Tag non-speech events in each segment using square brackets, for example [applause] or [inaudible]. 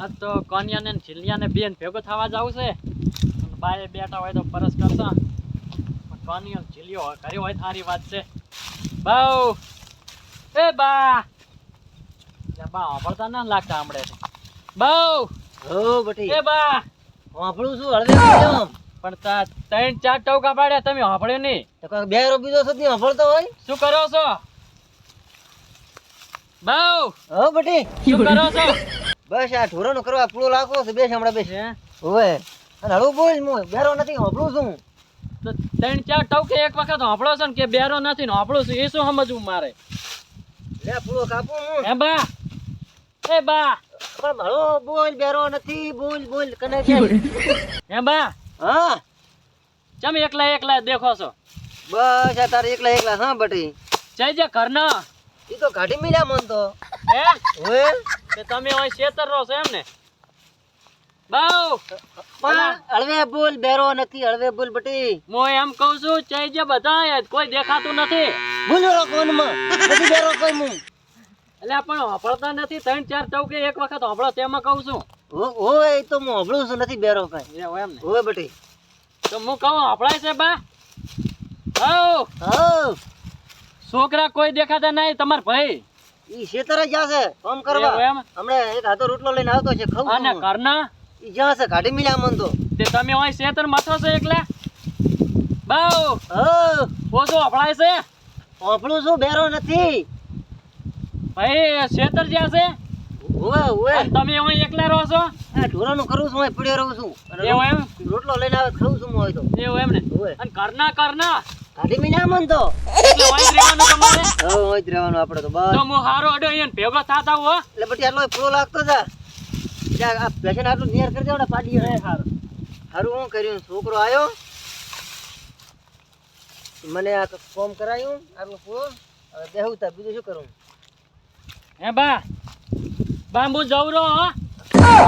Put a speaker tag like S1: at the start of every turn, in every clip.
S1: આજ તો કોનિયા ને છિલિયા ને બેન ભેગો થવા જવું છે. બાએ બેઠા હોય તો પરસ કરતા. પણ કોનિયો છિલિયો ઘરે હોય સારી વાત છે. બહુ એ બા. બા વાપરતા ના લાગતા આમડે બહુ
S2: હો બટી.
S1: એ બા.
S2: વાપરું છું હળવે
S1: પણ તા ત્રણ ચાર ટોકા પાડ્યા તમે વાપર્યો નહીં.
S2: તો બે રૂપિયો સુધી વાપરતો હોય.
S1: શું કરો છો? બહુ
S2: હો બટી.
S1: શું કરો છો?
S2: બસ આ ઢોરાનો કરવા પૂળો લાખો છે બેસ હમણાં બેસ. હવે અને હળવું બોલ હું બેરો નથી હોપળું છું.
S1: તો ત્રણ ચાર ટવકે એક વખત વાપરો છે ને કે બેરો નથી ને વાપરું છું એ શું સમજવું મારે?
S2: લે પૂળો કાપું હું.
S1: હે બા? એ બા?
S2: પણ હળવો બોલ બેરો નથી બોલ બોલ કને
S1: હે બા?
S2: હા.
S1: ચમ એકલા એકલા દેખો છો?
S2: બસ આ તારે એકલા એકલા હા બટી?
S1: જય જે ઘરના.
S2: ઈ તો કાઢી મળ્યા મન તો.
S1: હે?
S2: હોવે?
S1: કે તમે અહીં શેતર રહો છો એમ ને? બાઉ!
S2: પણ હળવે બોલ બેરો નથી હળવે બોલ બટી.
S1: હું એમ કહું છું જય જે બધા કોઈ દેખાતું નથી.
S2: બોલ્યો કોનમાં નથી બેરો કોઈ હું
S1: એટલે પણ વાપરતા નથી ત્રણ ચાર ચૌકે એક વખત વાપરો તેમાં કહું છું.
S2: હો- હોવે તો હું હંભળું છું નથી બેરો કઈ.
S1: એમ ને.
S2: હોવે બટી.
S1: તો હું કહું વાપરાય છે બા? હઉ.
S2: હો
S1: છોકરા કોઈ દેખાતા નહીં તમાર ભાઈ.
S2: ઈ શેતરે જ્યાં છે કામ કરવા. હમણે એક હાથો રોટલો લઈને આવતો છે ખાવ
S1: અને કરના
S2: ઈ જ્યાં છે કાઢી મિલા મન તો.
S1: તે તમે ઓય શેતર માથો છે એકલા બાઉ
S2: હો.
S1: ઓજો અફળાય છે?
S2: અફળું શું બેરો નથી?
S1: ભાઈ શેતર જ્યાં છે?
S2: ઓવે
S1: ઓવે તમે અહીં એકલા રહો છો?
S2: આ ઢોરાનું કરું છું ઓય પડ્યો રહું છું. અને
S1: એમ?
S2: રોટલો લઈને આવે ખાવું છું હું હોય તો.
S1: એવો એમ ને? અને કરના ઘરના?
S2: કાઢી મળ્યા મન તો.
S1: એટલે ઓય રહેવાનું તમારે?
S2: હો ઓય રહેવાનું આપણે તો બસ.
S1: તો હું હારો અડો અહીંયા ભેગો થતા હો.
S2: એટલે પછી આટલો પૂરો લાગતો જા જા આ પેશન આટલું નિયર કરી દેવડા પાડી
S1: હારું.
S2: હારું હું કર્યું? છોકરો આવ્યો મને આ કોમ કરાયું આટલું પૂરો હવે બેહું તા બીજું શું કરું?
S1: હે બા બા જવરો હો.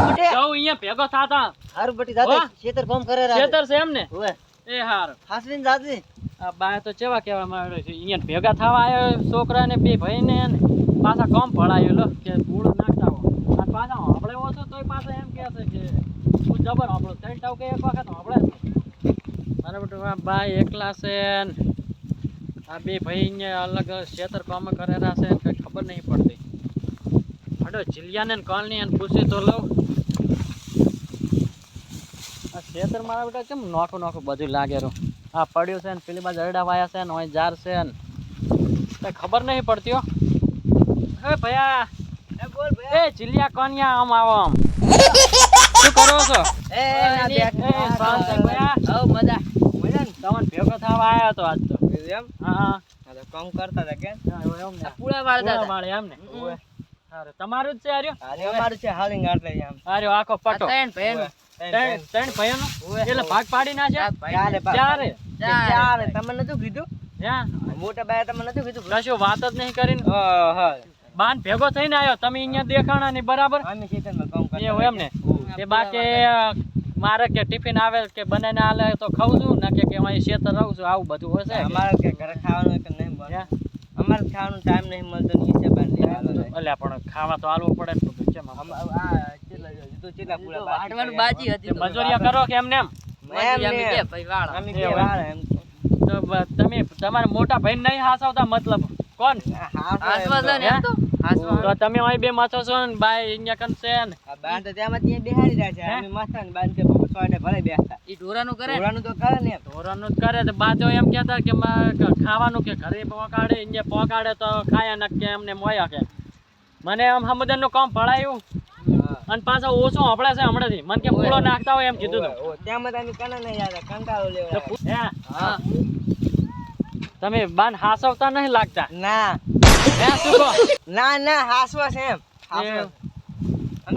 S2: બટે,
S1: જઉં અહીંયા ભેગો થતા.
S2: હારું બટી દાદા ખેતર ફોર્મ કરે.
S1: શેતર છે એમ ને?
S2: હોવે.
S1: એ હારું.
S2: હાસવીન દાદી
S1: આ બા તો કેવા કેવા માંડ્યો છે અહીંયા ભેગા થવા આવ્યો છોકરા ને, બે ભાઈ ને પાછા કમ લો, કે ધૂળ નાખતા હો. પાછા આપણે ઓછો તોય પાછા એમ કહે છે કે હું જબર આપણો ત્રણ કે એક વખત આપણે આ બા એકલા છે આ બે ભાઈ અહીંયા અલગ ક્ષેત્ર કામ કરેલા છે કઈ ખબર નહીં પડતી. હડો જિલ્લાને કોલની અને પૂછી તો લઉં. આ ખેતર મારા બેટા કેમ નોખું નોખું બધું લાગે આ પડ્યું છે ને પેલી બાજુ અરડા વાયા છે ને હોય જાર છે ને. કઈ ખબર નહીં પડતી હો. હે ભયા
S2: એ
S1: ચિલિયા કોનિયા આમ આવો આમ. શું કરો છો?
S2: એ
S1: ભયા.
S2: મજા.
S1: તમને ભેગો થવા આવ્યો હતો આજ તો.
S2: એમ?
S1: હા હા.
S2: તો કામ કરતા હતા કે?
S1: હા,
S2: પૂળા
S1: પૂળા વાળે એમ ને. તમારું જ છે આર્યો
S2: અમારું છે હાલિંગ આટલે આમ.
S1: આર્યો આખો પટો.
S2: ત્રણ
S1: ભાઈઓ નો એટલે ભાગ પાડી
S2: ના છે
S1: ચારે.
S2: ચારે. તમે નતું કીધું? મોટા બાયા તમને નતું કીધું?
S1: કશું વાત જ નહીં કરીને. બાન ભેગો થઈને આવ્યો તમે અહીંયા દેખાણા નહીં બરાબર?
S2: અમે ખેતરમાં કામ કરતા
S1: એવું એમ ને એ બાકી મારે કે ટિફિન આવે કે બનાવીને આલે તો ખાઉં છું ને કે અહીં શેતર રહું છું આવું બધું હશે છે
S2: અમારે કે ઘરે ખાવાનું કે નહીં? અમારે ખાવાનું ટાઈમ નહીં મળતો નહીં રે.
S1: અલ્યા પણ ખાવા તો આલવું પડે ને કેમ
S2: તો ચેલા પૂરા
S3: વાટવાનું બાજી હતી
S1: મજૂરિયા કરો કે એમને એમ
S2: એમ
S3: અમે
S2: ને.
S3: બે ભાઈ વાળા.
S2: અમે બે વાળા એમ. તો.
S1: તો તમે તમારા મોટા ભાઈ નહીં હાસવતા મતલબ. કોણ?
S2: આ હાસો એમ
S3: હાસવા છે ને તો?
S1: તો તમે અહીં બે મથો છો ને બાય અહીંયા કન છે ને.
S2: આ બાર તો ત્યાં ત્યાં બેહાડી રહ્યા છે. અમે મસ્ત ને બાર કે સોયડે ભલે બેસતા
S3: ઈ ઢોરાનું કરે? ને?
S2: તો કરે ને એમ.
S1: ધોરણનું જ કરે તો બાજો એમ કહેતા કે કે ખાવાનું કે ઘરે પહોંચાડે અહીંયા પહોંચાડે તો ખાયા ન કે એમને મોયા કે. મને આમ સમુદ્રનું કામ ભળાયું અને પાછા ઓછું આપણે છે હમણાંથી. મને કે પૂળો નાખતા હોય એમ કીધું
S2: ઓવે. ત્યાં તો અમે કને નહીં યાદ કંટાળો લેવા
S1: હા. તમે બાન હાસવતા નહીં લાગતા?
S2: ના.
S1: હે શું કહો?
S2: ના ના હાસવા છે એમ.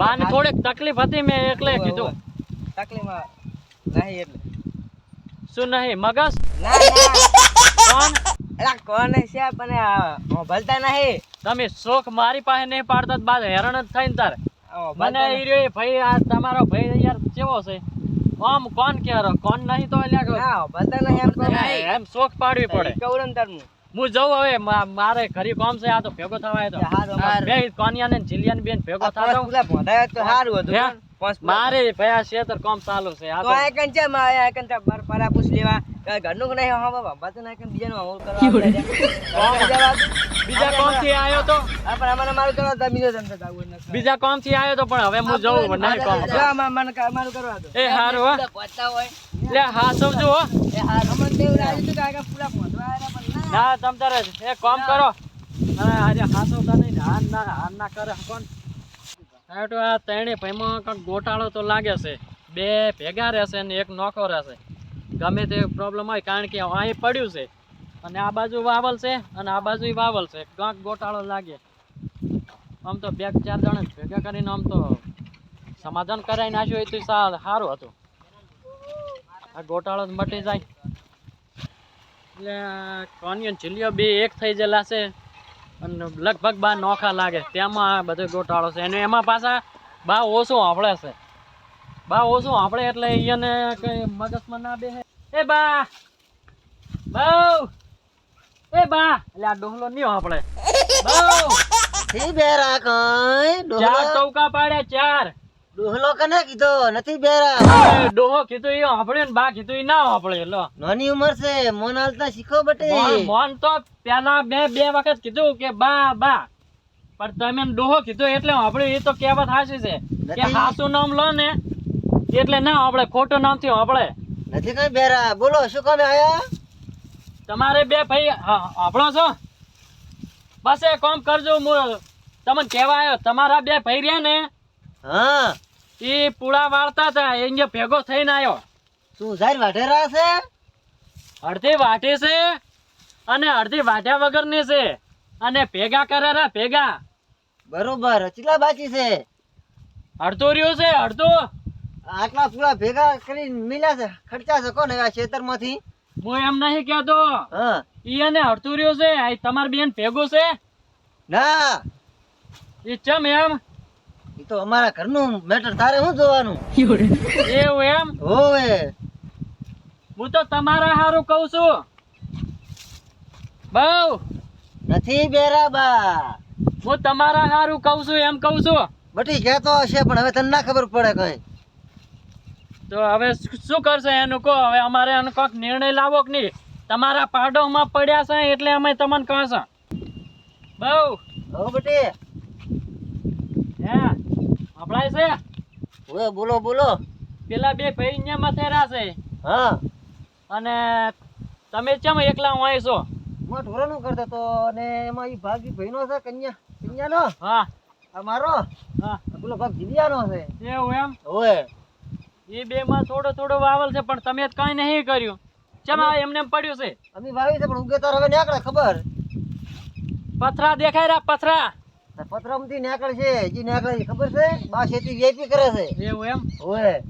S1: બાને થોડીક તકલીફ હતી મેં એટલે કીધું.
S2: તકલીફ નહીં એટલે.
S1: શું નહીં મગજ?
S2: ના
S1: કોણ?
S2: એલા કોને છે પણ ભલતા નહીં.
S1: તમે શોખ મારી પાસે નહીં પાડતા બાદ હેરાન જ થઈને તારે. મને ઈ ભાઈ આ તમારો ભાઈ યાર કેવો છે? આમ કોણ કે કોણ નહીં તો
S2: ના ભલતા નહીં એમ
S1: એમ શોખ પાડવી પડે.
S2: કવરમ તારનું
S1: હું જઉં હવે મારે ઘરે કામ છે આ તો ભેગો થવાય તો. બે કોનિયા ને જીલિયા બેન ભેગો
S2: થાય તો હારું હતું
S1: હે? મારે ભાઈ છે શેતર કામ ચાલુ છે. આ
S2: તો
S1: તો
S2: આ કંચે માં આ કંચે તા બાર પારા પૂછ લેવા. ઘરનું નહીં હા બાબા બાતું ના કન બીજાનું હમું કરવા બીજા
S1: કામથી આયો તો?
S2: હા પણ અમારે મારું કરવા તો બીજો ધંધો ચાલુ
S1: બીજા કામથી આયો તો? પણ હવે હું જઉં નહીં કામ
S2: જો મને મારું કરવા દો.
S1: એ હારું હો.
S3: પહોંચતા હોય.
S1: લે હા સમજો હો.
S2: એ હા અમને તો એવું લાગ્યું હતું કે પૂરા પહોંચવા આયા પણ ના.
S1: ના તમ તારે એ કામ કરો. અરે આજે હાસવતા નહીં હાન ના હાન ના કરે કોણ આ તો આ ત્રણે ભાઈમાં કંઈક ગોટાળો તો લાગે છે. બે ભેગા રહેશે ને એક નોખો રહેશે. ગમે તે પ્રોબ્લેમ હોય કારણ કે અહીં પડ્યું છે. અને આ બાજુ વાવલ છે અને આ બાજુ વાવલ છે. કંઈક ગોટાળો લાગે. આમ તો બે ચાર જણા ભેગા કરીને આમ તો સમાધાન કરાવી નાખ્યું હોય તો સારું હતું. આ ગોટાળો મટી જાય. એટલે કોનિયન ચીલીઓ બે એક થઈ ગયેલા છે. અને લગભગ બા નોખા લાગે. તેમાં બધો ગોટાળો છે. અને એમાં પાછા બા ઓછો આપણે છે. બા ઓછો આપણે એટલે અહીંયાને કઈ મગજમાં ના બે એ બા! બહુ! એ બા! એટલે આ ડોહલો નહીં આપણે બહુ! ચાર ચૌકા પાડ્યા ચાર.
S2: ડોહલો કને કીધો? નથી બેરા.
S1: ડોહો કીધું એ આપણે ને બા કીધું એ ના આપણે લો.
S2: નાની ઉંમર છે મોન હાલતા શીખો બટે.
S1: મોહન તો પેલા બે બે વખત કીધું કે બા બા. પણ તમે ડોહો કીધું એટલે આપણે એ તો કહેવત હાસી છે. કે. હાસુ નામ લો ને એટલે ના આપણે ખોટું નામ થયું આપણે
S2: નથી કઈ બેરા. બોલો શું કામે આયા?
S1: તમારે બે ભાઈ હા, આપણો છો? બસ એ કામ કરજો હું તમને કહેવા આવ્યો તમારા બે ભાઈ રહ્યા ને
S2: હા.
S1: એ પૂળા વાળતા હતા એ અહીંયા ભેગો થઈને આવ્યો
S2: શું સાહેબ વાઢેરા છે?
S1: અડધી વાટે છે અને અડધી વાટ્યા વગરની છે અને ભેગા કરેરા ભેગા.
S2: બરોબર ચીલા બાકી છે?
S1: અડધો રહ્યું છે અડધું.
S2: આટલા પૂરા ભેગા કરી મિલ્યા છે? ખર્ચા છે કોને આ ખેતરમાંથી?
S1: હું એમ નહીં કહેતો.
S2: હા.
S1: ઈ અને અડધો રહ્યું છે આ તમારી બેન ભેગું છે.
S2: ના.
S1: ઈ ચમ એમ?
S2: એ તો અમારા ઘરનું મેટર તારે શું જોવાનું?
S1: એવું એમ?
S2: હોવે.
S1: હું તો તમારા હારું કહું છું. બહુ.
S2: નથી બેરાબા
S1: હું તમારા હારું કહું છું એમ કહું છું.
S2: બટી કહેતો હશે પણ હવે તને ના ખબર પડે કઈ.
S1: તો હવે શું કરશે એનું કહો? હવે અમારે એનો કોઈક નિર્ણય લાવો કે નહીં? તમારા પાડોમાં પડ્યા છે એટલે અમે તમને કહેશે. બહુ.
S2: બટી.
S1: હે આપણાય છે?
S2: હવે બોલો બોલો.
S1: પેલા બે ભાઈ ને માથે છે.
S2: હા.
S1: અને તમે ચમ એકલા હોય છો?
S2: હું ઢોરાનું કરતો તો અને એમાં ઈ ભાગી ભાઈનો છે કન્યા. કન્યાનો?
S1: હા.
S2: આ મારો?
S1: હા.
S2: બોલો ભાગ જીલિયાનો છે.
S1: એવું એમ?
S2: હોવે
S1: એ બે માં થોડો થોડો વાવલ છે પણ તમે કઈ નહીં કર્યું. ચમ એમને એમ પડ્યું છે?
S2: અમે વાવી છે પણ તો હવે નીકળે ખબર?
S1: પથરા દેખાય રહ્યા પથરા.
S2: પતરામથી નીકળે છે જી નીકળે ખબર છે? બા ખેતી વેપી કરે છે.
S1: એવું એમ?
S2: ઓય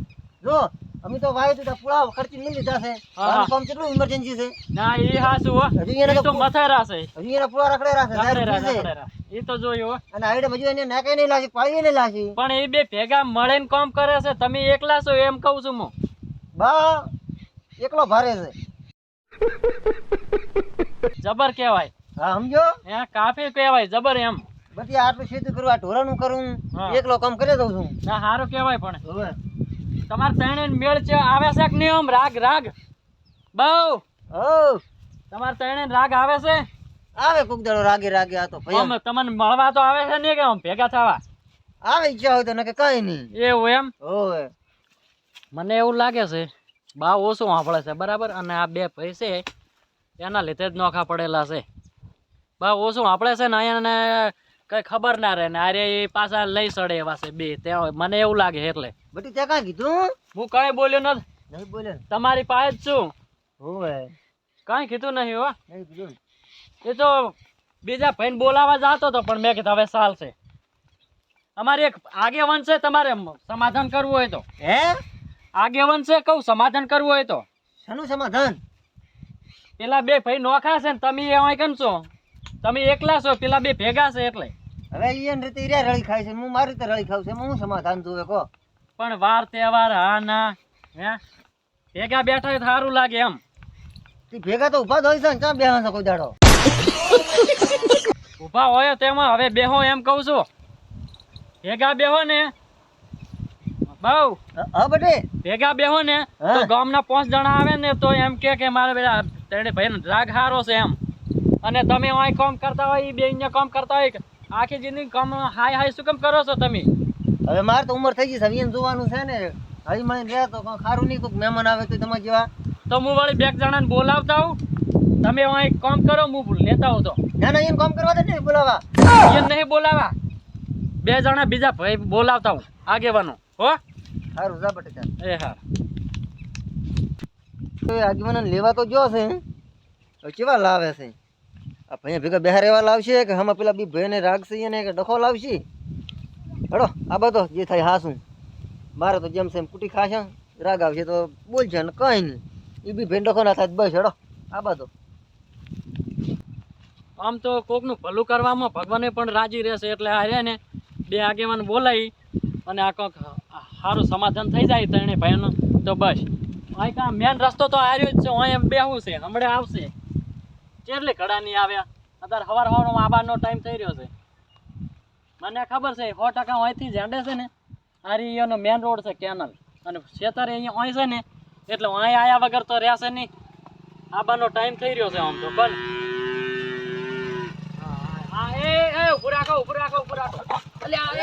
S2: જો અમે તો વાય તો પુળા ખર્ચી નહીં લીધા છે. કામ કેટલું ઇમરજન્સી છે?
S1: ના એ હાસુ હો.
S2: હજી એને
S1: તો મથેરા છે.
S2: હજી એને પુળા સાહેબ
S1: રખડેરા, એ તો જોયો
S2: અને આઈડે હજુ એને નાકે નહીં લાગી પાળી નહીં લાગી.
S1: પણ એ બે ભેગા મળે ને કામ કરે છે તમે એકલા છો એમ કહું છું હું.
S2: બા એકલો ભારે છે.
S1: જબર કહેવાય.
S2: હા સમજો?
S1: હે કાફી કહેવાય જબર એમ.
S2: બધી આટલું સીધું કરું આ ઢોરાનું કરું એકલો કામ કરી દઉં છું.
S1: ના સારું કહેવાય પણ.
S2: હવે.
S1: તમારે ત્રણે મેળ છે આવે છે કે નહીં આમ? રાગ રાગ. બહુ.
S2: હો
S1: તમારે ત્રણે રાગ આવે છે?
S2: આવે કોક દાડો રાગે રાગે આ તો ભાઈ
S1: તમને મળવા તો આવે છે ને કે આમ ભેગા થવા?
S2: આવે ઈચ્છા હોય તો નકે કઈ નહીં.
S1: એવું એમ?
S2: હોવે.
S1: મને એવું લાગે છે બા ઓછું સાંભળે છે બરાબર? અને આ બે ભાઈ છે એના લીધે જ નોખા પડેલા છે. બા ઓછું સાંભળે છે ને અહીંયા કઈ ખબર ના રહે ને અરે એ પાછા લઈ સડે એવા છે બે. ત્યાં મને એવું લાગે એટલે.
S2: બટી ત્યાં કાંઈ કીધું?
S1: હું કઈ બોલ્યો નથી.
S2: નહીં બોલે
S1: તમારી પાસે જ છું.
S2: હોવે.
S1: કઈ કીધું નહીં હો.
S2: નહીં કીધું
S1: એ તો બીજા ભાઈને બોલાવા જતો હતો પણ મેં કીધું હવે ચાલશે અમારે એક આગેવન છે તમારે સમાધાન કરવું હોય તો.
S2: હે?
S1: આગેવન છે કહું સમાધાન કરવું હોય તો.
S2: શેનું સમાધાન?
S1: પેલા બે ભાઈ નોખા છે ને તમે એવાય કેમ છો? તમે એકલા છો પેલા બે ભેગા છે એટલે.
S2: હવે ઈયન રીતે ઈ રળી ખાય છે હું મારી રીતે રળી ખાવ છે હું સમાધાન જોવે કહો.
S1: પણ વાર તહેવાર હા ના હે? ભેગા બેઠા હોય સારું લાગે એમ.
S2: તી ભેગા તો ઊભા જ હોય છે ને ક્યાં બેહો છો કોઈ દાડો?
S1: ઊભા હોય તેમાં હવે બેહો એમ કહું છું. ભેગા બેહો ને. બહુ.
S2: હા બટે.
S1: ભેગા બેહો ને તો. ગામના પાંચ જણા આવે ને તો એમ કે કે મારે પેલા તેને ભાઈ રાગ હારો છે એમ. અને તમે અહીં કામ કરતા હોય એ બે અહીંયા કામ કરતા હોય આખી જિંદગી કામ હાય હાય શું કેમ કરો છો તમે?
S2: હવે મારે તો ઉંમર થઈ ગઈ છે હવે એમ જોવાનું છે ને. હળી મળીને રહે તો કાંઈ ખારું નહીં કોઈક મહેમાન આવે તો તમારા જેવા.
S1: તો હું વળી બે જણાને બોલાવતા હું તમે અહીં કામ કરો હું લેતા હું તો
S2: ના ના એને કામ કરવા દે નહીં બોલાવા.
S1: એ નહીં બોલાવા. બે જણા બીજા ભાઈ બોલાવતા હું આગેવાનો. હો?
S2: સારું જા બટે ચાલ.
S1: એ હા.
S2: તો એ આગેવાનોને લેવા તો જો છે. કેવા લાવે છે? આ ભાઈ ભેગા બહાર એવા લાવશે કે હમણાં પેલા બી ભાઈને રાખશે અને કે ડખો લાવશે? હડો, આ બધો જે થાય હાસું મારે તો જેમ છે કુટી ખાશે, રાગ આવશે તો બોલશે ને કઈ નહીં. એ બી ભાઈ ડખો ના થાય બસ, હડો, આ બધો.
S1: આમ તો કોકનું ભલું કરવામાં ભગવાને પણ રાજી રહેશે એટલે આ રે ને બે આગેવાન બોલાવી અને આ કોક સારું સમાધાન થઈ જાય ત્રણે ભાઈનો તો બસ. અહીં કા મેન રસ્તો તો આર્યો જ છે અહીં બેહવું છે, હમણાં આવશે. કેટલી ઘડા નહીં આવ્યા અત્યારે સવાર સવારમાં આવવાનો ટાઈમ થઈ રહ્યો છે. મને ખબર છે સો ટકા અહીંથી ઝેંડે છે ને આ એનો મેન રોડ છે કેનલ અને ખેતર અહીંયા અહીં છે ને એટલે અહીં આયા વગર તો રહેશે નહીં. આબાનો ટાઈમ થઈ રહ્યો છે આમ તો પણ. હા, એ, એ, ઊભું રાખો, ઊભું રાખો, ઊભું રાખો. અલ્યા, એ,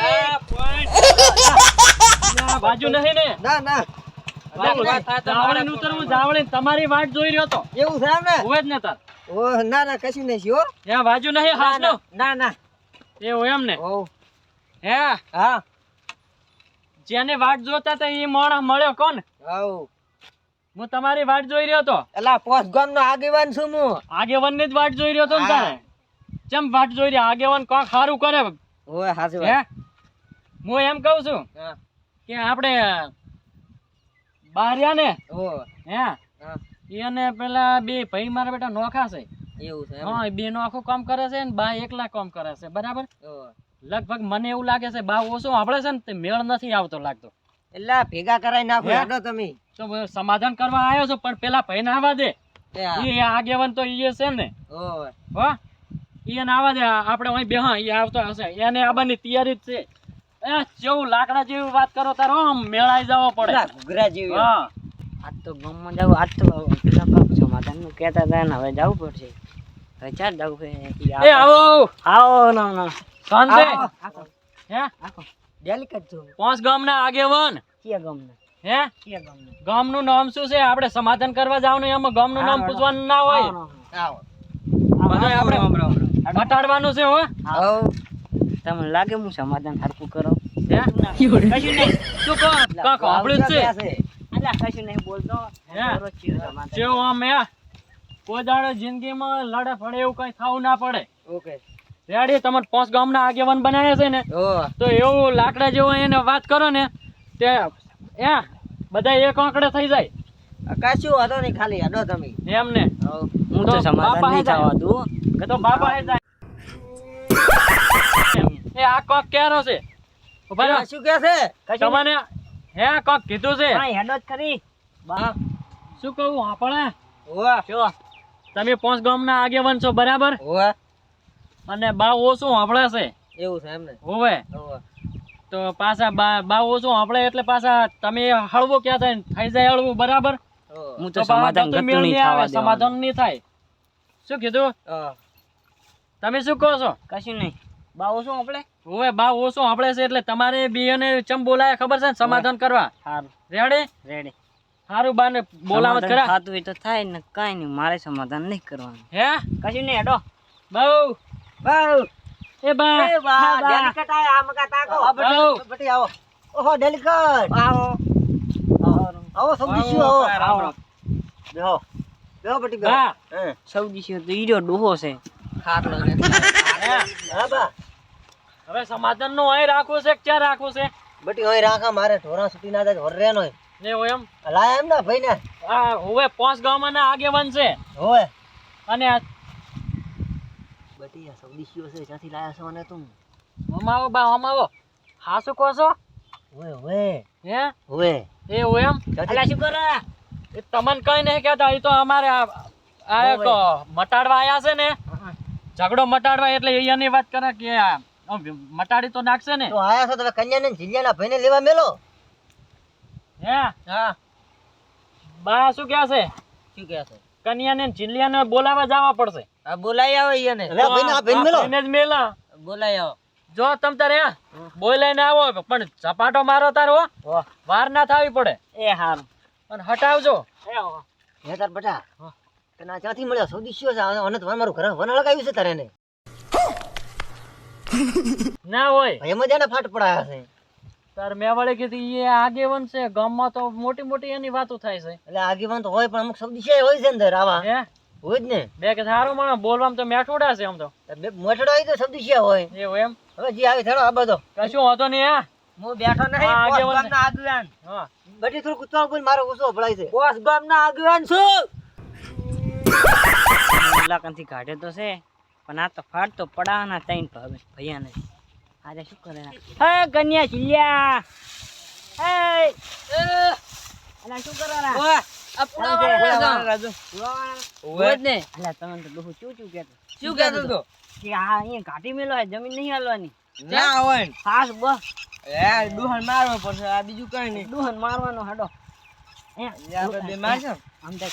S1: અલ્યા, બાજુ નહીં ને.
S2: ના ના.
S1: જાવળીને ઉતરવું, જાવળીને તમારી વાટ જોઈ રહ્યો તો.
S2: એવું છે ને?
S1: હોય જ ને તાર.
S2: ઓ ના ના કશું નહીં હો
S1: ત્યાં બાજુ નહીં હાસનું?
S2: ના ના
S1: એવું એમ ને
S2: ઓ
S1: હે.
S2: હા?
S1: જેને વાટ જોતા હતા એ મોણા મળ્યો કોણ?
S2: આવ
S1: હું તમારી વાટ જોઈ રહ્યો તો.
S2: એલા પોસ્ટ ગામ નો આગેવાન છું હું.
S1: આગેવાનની જ વાટ જોઈ રહ્યો તો ને તારે? ચમ વાટ જોઈ રહ્યા? આગેવાન કોક સારું કરે.
S2: ઓય હાચી
S1: હે
S2: વાત.
S1: હું? એમ કહું છું કે આપણે બારિયા ને
S2: ઓ
S1: હે?
S2: હા.
S1: એને પેલા બે ભાઈ મારા બેટા નોખા છે.
S2: એવું છે
S1: હા બે નોખું કામ કરે છે ને બા એકલા કામ કરે છે બરાબર? લગભગ મને એવું લાગે છે બા ઓછો આપણે છે ને તે મેળ નથી આવતો લાગતો.
S2: એટલે ભેગા કરાઈ નાખો? હેડો તમે.
S1: તો સમાધાન કરવા આવ્યો છો પણ પેલા ભાઈ આવવા દે.
S2: એ.
S1: આગેવાન તો ઈ છે ને. હો? એને આવવા દે આપણે અહીં બે હા એ આવતો હશે. એને આવવાની તૈયારી જ છે. એ જેવું લાકડા જેવી વાત કરો તારો આમ મેળાઈ જવો પડે.
S2: ઘૂઘરા જેવી.
S1: હા.
S3: આજ તો ગામમાં જવું આજ તો પેલા બાપ સમાધાનનું કહેતા હતા ને હવે જવું પડશે. હવે ચાલ જવું છે.
S1: એ
S3: આવો.
S1: આવો
S3: આવો. ના ના
S1: શાંતિ. હે?
S3: ડેલિકેટ છો
S1: પાંચ ગામના આગેવાન.
S3: કયા ગામના?
S1: હે?
S3: કયા ગામના?
S1: ગામનું નામ શું છે? આપણે સમાધાન કરવા જવાનું એમાં ગામનું નામ પૂછવાનું ના હોય.
S2: આવો
S1: આપણે ઘટાડવાનું છે હો.
S2: આવો.
S3: તમને લાગે હું સમાધાન હરકું કરો?
S1: હે? કશું નહીં. શું કહો? કાંક આપણું જ છે.
S3: અલ્યા કશું નહીં બોલતો
S1: હે?
S3: કરો ચિયો સમાધાન.
S1: જેવું આમ હે કોઈ દાડો જિંદગીમાં લડે ફળે એવું કઈ થવું ના પડે
S2: ઓકે.
S1: રેડી તમારે પાંચ ગામના આગેવાન બનાવ્યા છે ને તો એવું લાકડા જેવું એને વાત કરો ને તે એ બધા એક આંકડે થઈ જાય.
S2: કશું હતો નહીં ખાલી હેડો તમે.
S1: એમ ને.
S3: હું
S1: તો
S3: સમાધાન
S1: બાપા
S3: નહીં થવા દઉં.
S1: કે તો બાપા એ જાય. [laughs] એ આ કોક કેરો છે?
S2: શું કે છે?
S1: તમને હે કોક કીધું છે?
S3: હા હેડો જ ખરી.
S1: બા. શું કહું આપણે?
S2: ઓવા
S3: શું?
S1: તમે પાંચ ગામના આગેવાન છો બરાબર?
S2: ઓવા.
S1: અને બા ઓછું આપણે છે.
S2: એવું છે એમને?
S1: હોવે તો પાછા બા બા ઓછું આપણે એટલે પાછા તમે હળવું ક્યાં થાય થઈ જાય હળવું બરાબર?
S3: હું તો સમાધાન
S1: ગતું
S3: નહીં
S1: આવે સમાધાન નહીં થાય. શું કીધું? તમે શું કહો છો?
S3: કશું નહીં. બા ઓછું આપણે?
S1: હોવે બા ઓછો આપણે છે એટલે તમારે બી અને ચમ બોલાય ખબર છે ને? સમાધાન કરવા.
S3: સારું
S1: રેડી
S3: રેડી
S1: સારું બાને બોલાવત કરા
S3: ખાતું હોય તો થાય ને કાઈ નહીં મારે સમાધાન નહીં કરવાનું.
S1: હે?
S3: કશું નહીં હેડો.
S1: બહુ
S2: બાઉ
S1: એ બા.
S2: એ બા. ડેલિકેટ આયા આમ કા તાકો?
S1: આવો.
S2: બટી આવો. ઓહો ડેલિકેટ
S3: આવો
S2: આવો. સમજી આવો
S1: આવો.
S2: બેહો. બેહો બટી બેહો.
S1: બા.
S2: હે.
S3: સૌદી છે તો ઈજો ડોહો છે.
S2: ખાટલો ને [laughs] હા બા.
S1: હવે સમાધાનનું અહીં રાખવું છે કે ક્યાં રાખવું છે?
S2: બટી અહીં રાખા મારે ઢોરા સુધી ના જાય હોરે નો
S1: એવું એમ?
S2: લાયા એમ ના ભાઈ ને
S1: આ હવે પાંચ ગામના આગેવાન છે.
S2: હોવે.
S1: અને
S2: બટી આ સૌદીશીઓ છે જ્યાંથી લાયા છો અને તું?
S1: હમાવો બા હમાવો હાસુ કહો છો?
S2: ઓય ઓય
S1: હે?
S2: હોય
S1: એમ?
S2: જ્યાંથી
S3: શું કરે?
S1: એ તમને કઈ નહીં કહેતા એ તો અમારે આ મટાડવા આયા છે ને. ઝઘડો મટાડવા એટલે અહીંયાની વાત કરે કે આ મટાડી તો નાખશે ને.
S2: તો આયા છો તમે કન્યાને ને ભાઈને લેવા મેલો?
S1: હે?
S3: હા.
S1: બા શું કહે છે?
S3: શું કહે છે?
S1: કન્યાને ને બોલાવા જવા પડશે.
S3: આ બોલાઈ આવો ઈયાને
S2: અરે ભાઈને આ ભાઈને મેલો.
S1: ભાઈને જ મેલા.
S3: બોલાઈ આવો.
S1: જો તમ તારે બોલાઈને આવો પણ ઝપાટો મારો તારો હો. વાર ના થાવી પડે.
S3: એ હા
S1: પણ હટાવજો.
S2: હે તાર બટા તને આ ક્યાંથી મળ્યો? સૌદીશ્યો છે? અને આને તો મારું ઘર વન લગાવ્યું છે તારે એને.
S1: ના હોય.
S2: એમ જ એને ફાટ પડાયા છે.
S1: તાર મેવાડે કીધું એ આગેવન છે ગામમાં તો મોટી મોટી એની વાતો થાય છે.
S2: એટલે આગેવાન તો હોય પણ અમુક સૌદીશ્ય હોય છે અંદર આવા.
S1: હે?
S2: હોય જ ને.
S1: બે કે સારું માણસ બોલવામાં તો મેઠોડા છે આમ તો.
S2: મેઠોડા તો સૌદીશ્ય હોય.
S1: એવું એમ?
S2: હવે જે આવે થેડો આ બધો.
S1: કશું હોતો નહીં હા?
S3: હું બેઠો નહીં
S1: આ આગેવાન
S3: ગામના આગેવાન.
S1: હા.
S2: બધી થોડું બોલ મારો ગુસ્સો ભળાય છે.
S3: બોસ ગામના આગેવાન છું. કાઢે તો છે. પણ આ તો ફાટ તો પડાવાના તૈન ભાવે ભૈયાને આજે શું કરે હે કન્યા ચિલ્યા હે! અલા શું કરવાના? આ પુરાવાળા રાજુ. ઓય. ને. અલા તમે તો બહુ ચૂ ચૂ કહેતો. શું કહેતો તો? કે આ અહીં ઘાટી મેલો હે જમીન નહીં હાલવાની.
S4: ના હોય
S3: ખાસ બસ
S4: એ દુહન મારવો પડશે આ બીજું કઈ નહીં.
S3: દુહન મારવાનો હાડો.
S4: આપણે બે મારશું?
S3: આમ તો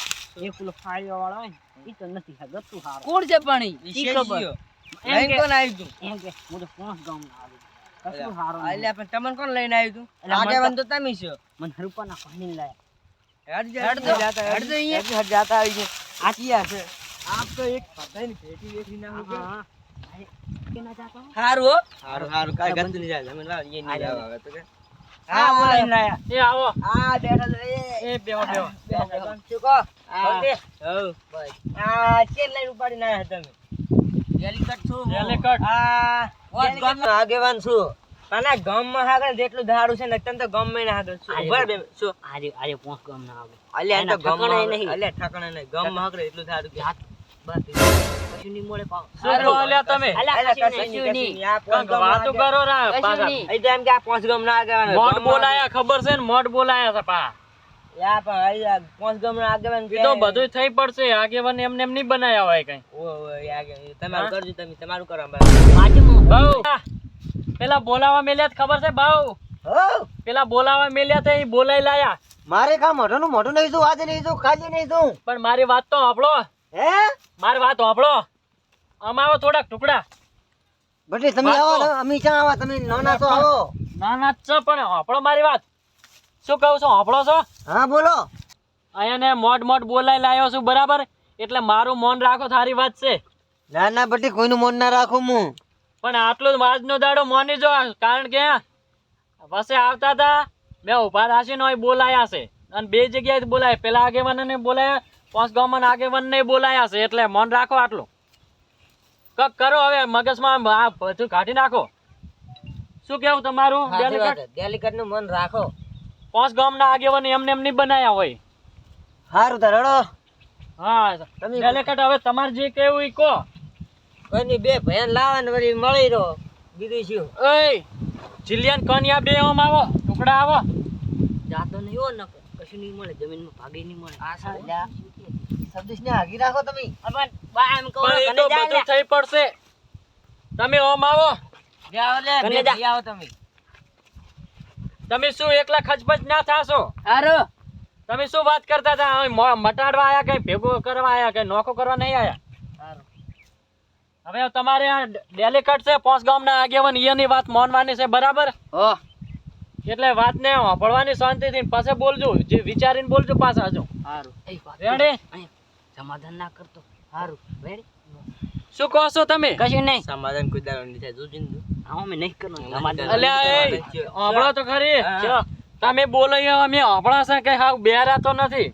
S3: એક પેલો ફાળિયો વાળો હોય ને. ઈ તો નથી હા ગતું હારું.
S4: કોણ છે પાણી
S3: ઈ? ખબર. એમ
S4: લઈને કોણ આવ્યું તું?
S3: એમ કે હું તો પાંચ ગામનો આવી કશું હારું
S4: એટલે પણ તમને કોણ લઈને આવ્યું તું?
S3: એટલે મને
S4: આગેવાન તો તમે છો.
S3: મને હરુપાના પાણી લાયા.
S4: હેડ જા,
S3: હેડ તો,
S4: હેડ તો,
S3: અહીંયા.
S4: હેડ હેડ જાતા આવી ગયા.
S3: આ ચિયા છે?
S4: આપ તો એક ભેટી વેઠી ના હોય.
S3: હા કેના જાતો
S4: હારું હારું હારું. કાંઈ ગંદુ નહીં જાય. તમે એ નહીં
S3: હારું.
S4: તો કે.
S3: હા બોલાવીને લાયા
S1: એ આવો.
S4: આ બેઠા એ.
S1: એ બેહો બેહો.
S4: બેહો, બેહો.
S3: હા.
S4: ઓકે. હઉ. આ ચેન લઈને ઉપાડીને આવ્યા તમે.
S3: ડેલિકેટ છું હું.
S4: આ
S3: વાત
S4: વાત આગેવાન છું. પણ ગમમાં આગળ જેટલું ધારું છે ને તને તો ગામમાં ના
S3: આજે
S4: બે. શું?
S3: આજે આજે ગમ ના આવે
S4: તો ગામમાં
S3: નહીં.
S4: અલ્યા ઠકાણા નહીં. ગામમાં આગળ એટલું ધારું કે
S3: હાથ બસ. કશું નહીં પાવ
S1: શું બોલ્યા તમે?
S4: અલ્યા,
S3: કશું
S4: કશું
S3: નહીં,
S4: નહીં,
S3: કશું
S4: કશું નહીં. આ પાંચ
S1: વાતો કરો રા પાછા.
S3: નહીં.
S4: તો એમ કે આ પાંચ ગામના આગેવાન
S1: મોટ બોલાયા ખબર છે ને? મોટ બોલાયા છે પા.
S4: યા પણ અહીં આ પાંચ આગેવાન
S1: એ તો બધું થઈ પડશે. આગેવાન એમને એમ નહીં બનાયા હોય કઈ.
S4: ઓ, ઓ, તમારું કરજો તમે તમારું કરો અમારે.
S1: પેલા બોલાવા મેલ્યા ખબર છે? ભાવ
S2: હો.
S1: પેલા બોલાવા મેલ્યા તો બોલાઈ લાયા.
S2: મારે કા મોઢાનું મોઢું નહીં જોઉં આજે નહીં જોઉં ખાલી નહીં જોઉં.
S1: પણ મારી વાત તો આપણો
S2: હે?
S1: મારી વાત સાંભળો. અમારો થોડાક ટુકડા
S2: બટી તમે આવો
S1: અમી
S2: ને ક્યાં આવા? તમે નાના છો આવો.
S1: ના ના છે પણ આપણો મારી વાત. શું કહું છું આપણો છો?
S2: હા બોલો.
S1: અહીંયા ને મોટ મોટ બોલાઈ લાયો છું બરાબર? એટલે મારું મોન રાખો તારી વાત છે.
S2: ના ના બટી કોઈનું મન ના રાખું હું.
S1: પણ આટલું આજનો દાડો મોની જો કારણ કે પાસે આવતા હતા મેં ઊભા રાશી નો બોલાયા છે. અને બે જગ્યાએ બોલાય. પેલા આગેવાનને બોલાયા પાંચ ગામમાં આગેવાનને બોલાયા છે એટલે મન રાખો આટલું. કક કરો હવે મગજમાં આ બધું કાઢી નાખો. શું કેવું તમારું? ડેલિકેટ?
S4: છે. મન રાખો.
S1: પાંચ ગામના આગેવાન એમને એમ નહીં બનાયા હોય.
S2: સારું હળો
S1: હા
S2: તમે-
S1: ડેલિકેટ હવે તમારે જે કેવું ઈ કહો.
S4: કોઈની બે ભયન લાવે ને વળી મળી રહો. બીજું શું?
S1: ઓય જિલિયન કન્યા બે ઓમ આવો ટુકડા આવો.
S3: જાતો નહીં હો ન કશું નહીં મળે જમીનમાં ભાગી નહીં મળે. આ
S2: અલ્યા, સબદીશ ને હાગી રાખો તમે.
S3: પણ બા એમ કહો
S1: પણ એ તો બધું થઈ પડશે. તમે ઓમ આવો.
S4: જાઓ લે,
S3: કને
S4: આવો તમે.
S1: તમે શું એકલા ખચપચ ના થાશો?
S3: હારો.
S1: તમે શું વાત કરતા હતા? મટાડવા આયા કઈ ભેગું કરવા આયા કે નોખો કરવા નહીં આયા? હવે તમારે આ ડેલિકેટ છે પોસ ગામના આગેવાન ઈયાની વાત માનવાની છે બરાબર?
S3: હો.
S1: એટલે વાતને શાંતિથી પછી બોલજો જે વિચારીને બોલજો પાછા હજુ
S3: સારું
S1: રેડી
S3: અહીંયા સમાધાન ના કરતો. સારું રેડી
S1: શું કહો છો તમે?
S3: કશું નહીં.
S4: સમાધાન કોઈ દાડો નહીં થાય. જોજે ને
S3: હા અમે નહીં કરવાનું.
S4: સમાધાન.
S1: અલ્યા એ આપણો તો ખરી.
S4: હા.
S1: તમે બોલો અમે આપણા છે કે હા બેરા તો નથી?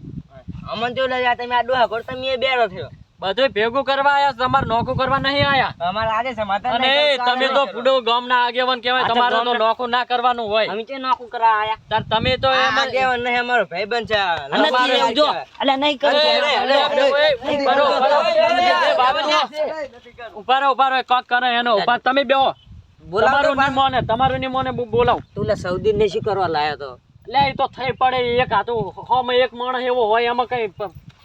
S4: અમને જો લઈ આ તમે આ ડોહા કરો તમે બેરો થયો.
S1: બધું ભેગું કરવા આયા તમારે નોખું કરવા નહીં આયા.
S4: અમારે આજે સમાધાન
S1: અને તમે તો પૂડો ગામના આગેવાન કહેવાય તમારે તો ના કરવાનું હોય.
S3: અમે તે નોકું કરવા આયા?
S1: તાર તમે તો.
S4: આ આગેવાન નહીં, અમારો ભાઈબંધ છે.
S3: અને
S1: તમારે
S3: જો નહીં કરું.
S1: કોક કરે એનો ઊભા. તમે બેહો. તમારું નિમો ને તમારું નિમો ને બોલાવ.
S3: તું લે સૌદી ને શું કરવા લાયો તો.
S1: લે એ તો થઈ પડે એક હાથું હોમાં એક માણસ એવો હોય એમાં કઈ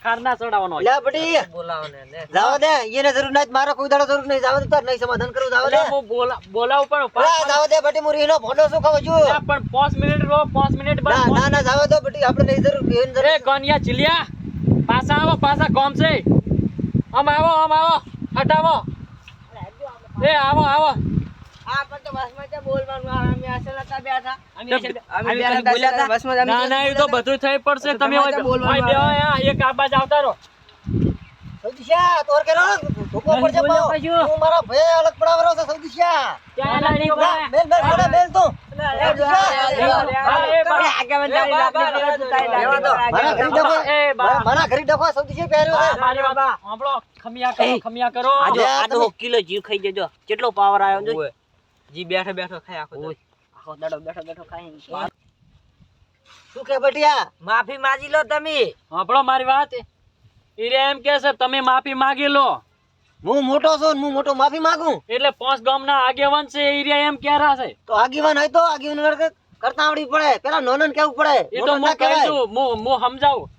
S1: પ- ના ચડાવવાનો હોય.
S2: લ્યા બટી.
S4: બોલાવો ને ને
S2: દે એને જરૂર નથી મારે કોઈ દાડો જરૂર નહીં. જાવા દે તાર નહીં સમાધાન કરું જાવા દે.
S1: હું બોલા- બોલાવ પણ
S2: જાવ દે બટી હું રીનો ભોંડો શું ખાવ છું?
S1: પણ પાંચ મિનિટ રહો પાંચ મિનિટ બાદ
S2: ના ના ના દો બટી આપણે નહીં જરૂર બેન
S1: એ
S2: જરૂર.
S1: કન્યા ચીલિયા પાછા આવો પાછા કોમ છે. આમ આવો આમ આવો હટાવો. એ આવો આવો. ખમિયા કરો ખમિયા કરો
S3: આજો
S2: લે,
S3: આધો કિલો જીવ ખાઈ જજો કેટલો પાવર આવ્યો જો
S4: બેઠો બેઠો ખાય આખો.
S3: આખો દાડો બેઠો બેઠો ખાય
S2: શું? કે બટિયા
S4: માફી માંગી લો તમે.
S1: સાંભળો મારી વાત. ઈરે એમ કે છે તમે માફી માંગી લો.
S2: હું મોટો છું હું મોટો માફી માંગુ?
S1: એટલે પાંચ ગામના આગેવાન છે ઈરે એમ ક્યારે છે.
S2: તો આગેવાન હોય તો આગેવાન વર્ગ કરતા આવડી પડે. પેલા નોનન કેવું પડે?
S1: એ તો હું
S2: ના
S1: કહી દઉં હું હું સમજાવું.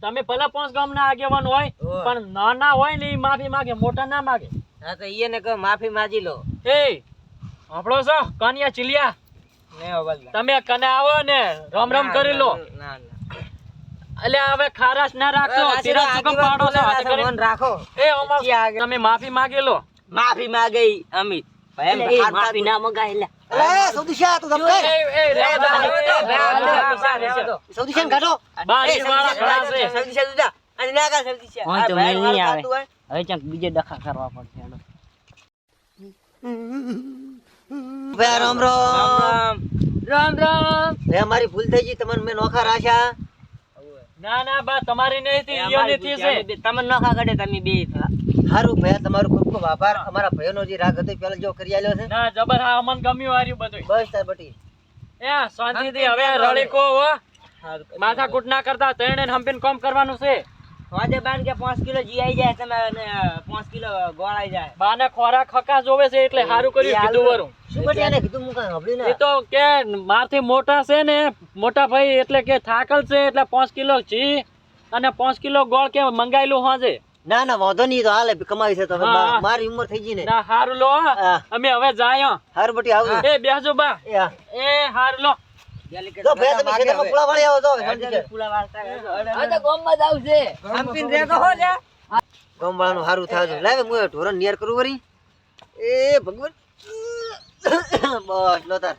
S1: તમે ભલે પાંચ ગામના આગેવાન હોય. પણ નાના હોય ને એ માફી માંગે મોટા ના માંગે.
S4: હા તો ઈને કહો માફી માંગી લો.
S1: એ સાંભળો છો? કન્યા ચીલિયા. તમે કને આવો ને રમ રમ કરી લો.
S4: ના ના
S1: એટલે હવે ખારાશ ના રાખો
S4: રાશી
S1: તિરક પાડો છો હાથે કરીને.
S4: રાખો.
S1: એ તમે માફી માંગી લો.
S4: માફી માગે અમિત.
S3: માફી ના મગાય લે. બીજે ડખા કરવા પડશે.
S2: ભાઈ રામ રામ.
S4: રામ રામ.
S2: એ અમારી ભૂલ થઈ ગઈ તમને મેં નોખા રાખ્યા.
S1: ના ના બા તમારી નહીં થી ઈયોની થી છે
S4: તમને નોખા કાઢે તમે બે
S2: સારું ભાઈ તમારું ખૂબ ખૂબ આભાર. અમારા ભાઈઓનો જે રાગ હતો પેલા જો કરી આલ્યો છે.
S1: ના જબર હા અમને ગમ્યું આર્યું બધું
S2: બસ સાહેબ બટી.
S1: એ શાંતિથી હવે રળીકો હો. માથા કૂટ ના કરતા તેણે હંપીન કોમ કરવાનું છે.
S4: વાજે બાન કે 5 કિલો જી આઈ જાય તમે 5 કિલો ગોળ આઈ જાય.
S1: બાને ખોરાક ખકા જોવે છે એટલે સારું કર્યું કીધું વરું.
S2: શું બટી કીધું મુકા હબડી ને.
S1: એ તો કે મારથી મોટા છે ને મોટા ભાઈ એટલે કે થાકલ છે એટલે પાંચ કિલો જી અને પાંચ કિલો ગોળ કે મંગાઈલું હોજે?
S2: ના ના વાંધો નહીં તો હાલે કમાઈ છે તો હવે
S1: હા,
S2: મા-
S1: હા.
S2: મારી ઉંમર થઈ ગઈ ને.
S1: ના હારું લો અમે હવે જાય.
S2: હારું બટી આવજો.
S1: એ બેસજો બા.
S2: એ
S1: હારું લો.
S2: જો ભાઈ તમે વાળી આવો તો છે.
S4: હો
S2: હારું લાવે હું ઢોરણ નિયર કરું વરી. એ ભગવાન. [coughs] બસ લો તાર.